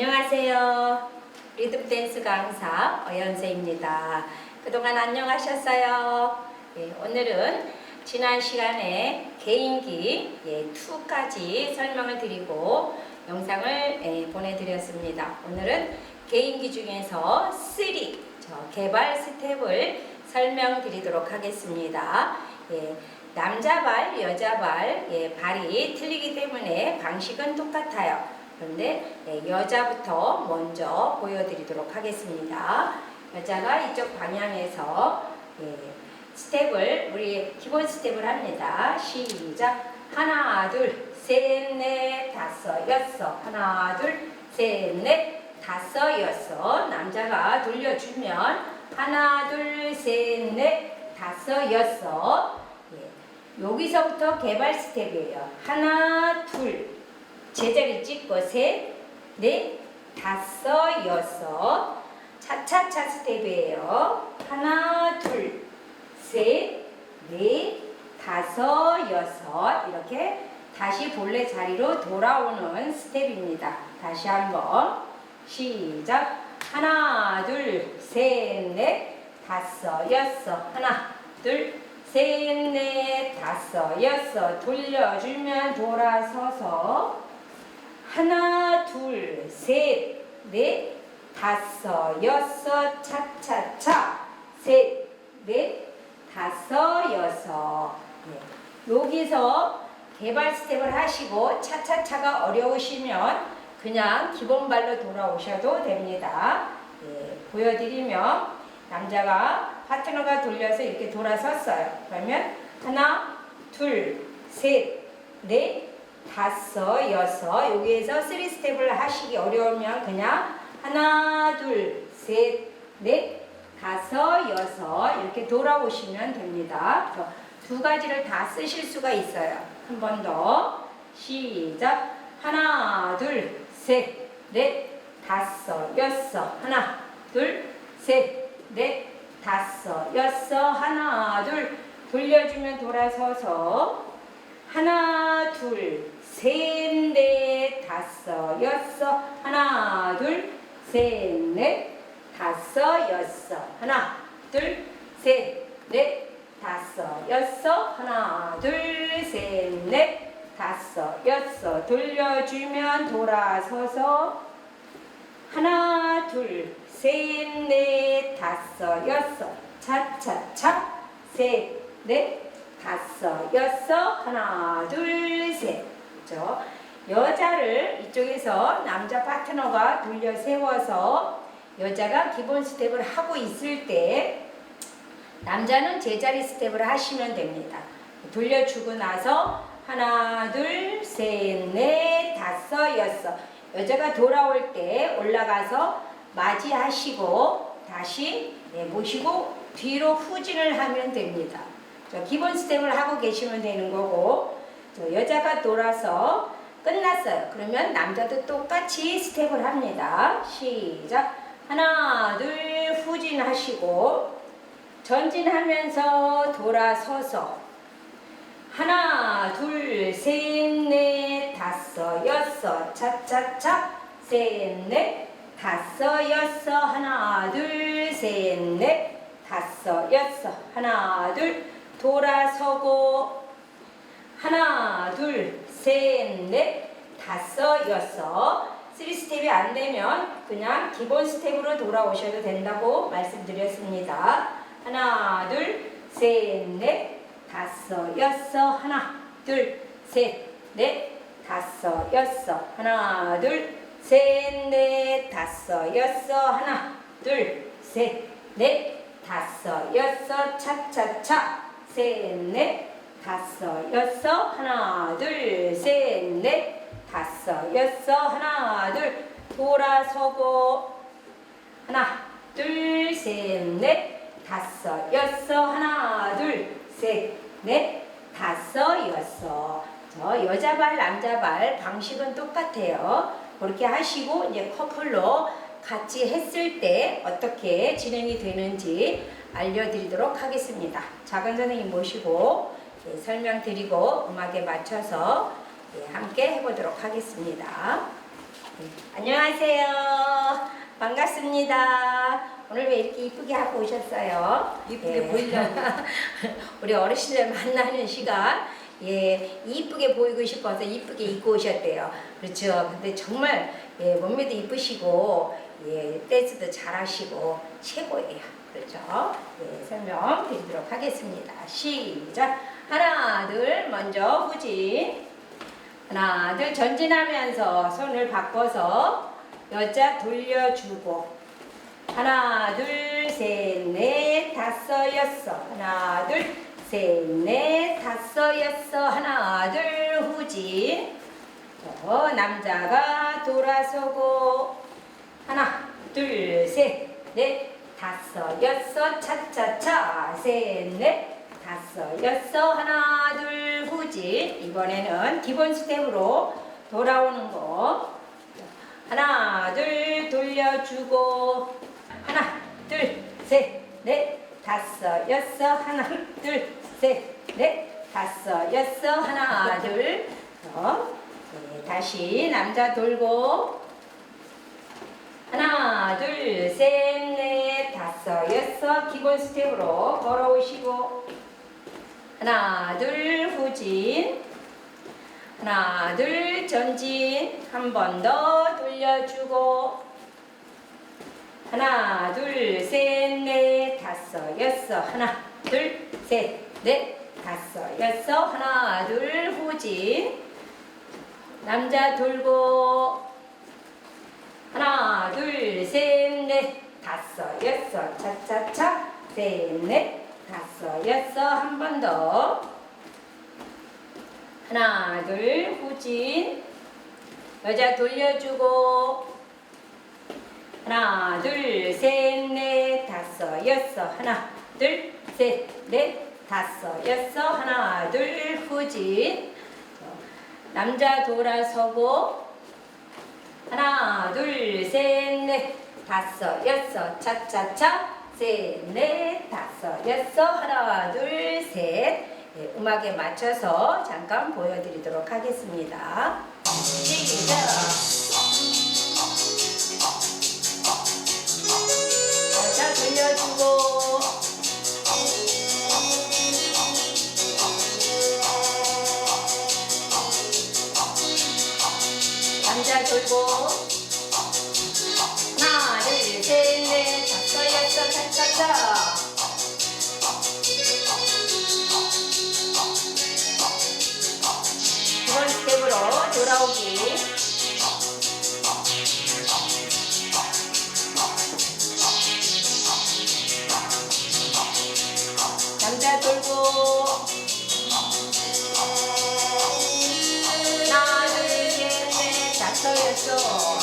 안녕하세요. 리듬 댄스 강사 어연세입니다. 그동안 안녕하셨어요? 예, 오늘은 지난 시간에 개인기 예, 2까지 설명을 드리고 영상을 예, 보내드렸습니다. 오늘은 개인기 중에서 3, 저 개발 스텝을 설명드리도록 하겠습니다. 예, 남자 발, 여자 발, 예, 발이 틀리기 때문에 방식은 똑같아요. 그런데 예, 여자부터 먼저 보여드리도록 하겠습니다. 여자가 이쪽 방향에서 예, 스텝을 우리 기본 스텝을 합니다. 시작. 하나, 둘, 셋, 넷, 다섯, 여섯. 하나, 둘, 셋, 넷, 다섯, 여섯. 남자가 돌려주면 하나, 둘, 셋, 넷, 다섯, 여섯. 예, 여기서부터 개발 스텝이에요. 하나, 둘. 제자리 찍고 셋, 넷, 다섯, 여섯. 차차차 스텝이에요. 하나, 둘, 셋, 넷, 다섯, 여섯. 이렇게 다시 본래 자리로 돌아오는 스텝입니다. 다시 한번 시작. 하나, 둘, 셋, 넷, 다섯, 여섯. 하나, 둘, 셋, 넷, 다섯, 여섯. 돌려주면 돌아서서 하나, 둘, 셋, 넷, 다섯, 여섯, 차차차, 셋, 넷, 다섯, 여섯. 네. 여기서 개발 스텝을 하시고 차차차가 어려우시면 그냥 기본 발로 돌아오셔도 됩니다. 예, 보여드리면 남자가 파트너가 돌려서 이렇게 돌아섰어요. 그러면 하나, 둘, 셋, 넷, 다섯, 여섯. 여기에서 쓰리 스텝을 하시기 어려우면 그냥 하나, 둘, 셋, 넷, 다섯, 여섯 이렇게 돌아오시면 됩니다. 두 가지를 다 쓰실 수가 있어요. 한 번 더 시작. 하나, 둘, 셋, 넷, 다섯, 여섯. 하나, 둘, 셋, 넷, 다섯, 여섯. 하나, 둘. 돌려주면 돌아서서 하나, 둘, 셋, 넷, 다섯, 여섯. 하나, 둘, 셋, 넷, 다섯, 여섯. 하나, 둘, 셋, 넷, 다섯, 여섯. 하나, 둘, 셋, 넷, 다섯, 여섯. 돌려주면 돌아서서 하나, 둘, 셋, 넷, 다섯, 여섯. 차차차. 셋, 넷, 다섯, 여섯. 하나, 둘, 셋. 그죠? 여자를 이쪽에서 남자 파트너가 돌려 세워서 여자가 기본 스텝을 하고 있을 때 남자는 제자리 스텝을 하시면 됩니다. 돌려주고 나서 하나, 둘, 셋, 넷, 다섯, 여섯. 여자가 돌아올 때 올라가서 맞이하시고 다시 네, 모시고 뒤로 후진을 하면 됩니다. 저 기본 스텝을 하고 계시면 되는 거고 저 여자가 돌아서 끝났어요. 그러면 남자도 똑같이 스텝을 합니다. 시작. 하나, 둘, 후진하시고 전진하면서 돌아서서 하나, 둘, 셋, 넷, 다섯, 여섯, 차차차, 셋, 넷, 다섯, 여섯, 하나, 둘, 셋, 넷, 다섯, 여섯, 하나, 둘, 돌아서고 하나, 둘, 셋, 넷, 다섯, 여섯. 쓰리 스텝이 안 되면 그냥 기본 스텝으로 돌아오셔도 된다고 말씀드렸습니다. 하나, 둘, 셋, 넷, 다섯, 여섯. 하나, 둘, 셋, 넷, 다섯, 여섯. 하나, 둘, 셋, 넷, 다섯, 여섯. 하나, 둘, 셋, 넷, 다섯, 여섯. 차차차. 셋, 넷, 다섯, 여섯. 하나, 둘, 셋, 넷, 다섯, 여섯. 하나, 둘. 돌아서고. 하나, 둘, 셋, 넷, 다섯, 여섯. 하나, 둘, 셋, 넷, 다섯, 여섯. 저 여자 발, 남자 발 방식은 똑같아요. 그렇게 하시고 이제 커플로 같이 했을 때 어떻게 진행이 되는지 알려드리도록 하겠습니다. 작은 선생님 모시고 예, 설명드리고 음악에 맞춰서 예, 함께 해보도록 하겠습니다. 안녕하세요. 반갑습니다. 오늘 왜 이렇게 이쁘게 하고 오셨어요? 이쁘게 예. 보이려고. 우리 어르신들 만나는 시간. 예, 이쁘게 보이고 싶어서 이쁘게 입고 오셨대요. 그렇죠. 근데 정말 예, 몸매도 이쁘시고 예, 댄스도 잘하시고 최고예요. 그렇죠. 예, 설명 드리도록 하겠습니다. 시작. 하나, 둘, 먼저 후진. 하나, 둘, 전진하면서 손을 바꿔서 여자 돌려주고. 하나, 둘, 셋, 넷, 다섯, 여섯. 하나, 둘, 셋, 넷, 다섯, 여섯. 하나, 둘, 후진. 저 남자가 돌아서고. 하나, 둘, 셋, 넷, 다섯, 여섯. 차차차. 셋, 넷, 다섯, 여섯. 하나, 둘, 후진. 이번에는 기본 스텝으로 돌아오는 거. 하나, 둘, 돌려주고. 하나, 둘, 셋, 넷, 다섯, 여섯. 하나, 둘, 셋, 넷, 다섯, 여섯. 하나, 둘. 더. 네, 다시 남자 돌고. 하나, 둘, 셋, 넷, 다섯, 여섯. 기본 스텝으로 걸어오시고. 하나, 둘, 후진. 하나, 둘, 전진. 한 번 더 돌려주고. 하나, 둘, 셋, 넷, 다섯, 여섯. 하나, 둘, 셋, 넷, 다섯, 여섯. 하나, 둘, 후진. 남자 돌고. 하나, 둘, 셋, 넷, 다섯, 여섯. 차차차. 셋, 넷, 다섯, 여섯. 한 번 더. 하나, 둘, 후진. 여자 돌려주고. 하나, 둘, 셋, 넷, 다섯, 여섯. 하나, 둘, 셋, 넷, 다섯, 여섯. 하나, 둘, 후진. 남자 돌아서고. 하나, 둘, 셋, 넷, 다섯, 여섯. 차차차. 셋, 넷, 다섯, 여섯. 하나, 둘, 셋. 예, 음악에 맞춰서 잠깐 보여드리도록 하겠습니다. 시작. 돌아오기. 남자 돌고 하나 둘셋넷 다섯 여섯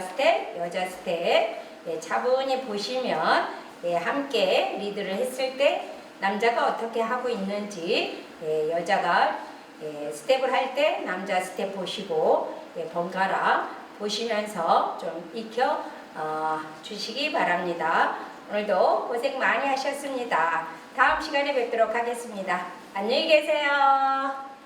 남자 스텝, 여자 스텝 예, 차분히 보시면 예, 함께 리드를 했을 때 남자가 어떻게 하고 있는지 예, 여자가 예, 스텝을 할 때 남자 스텝 보시고 예, 번갈아 보시면서 좀 익혀 어, 주시기 바랍니다. 오늘도 고생 많이 하셨습니다. 다음 시간에 뵙도록 하겠습니다. 안녕히 계세요.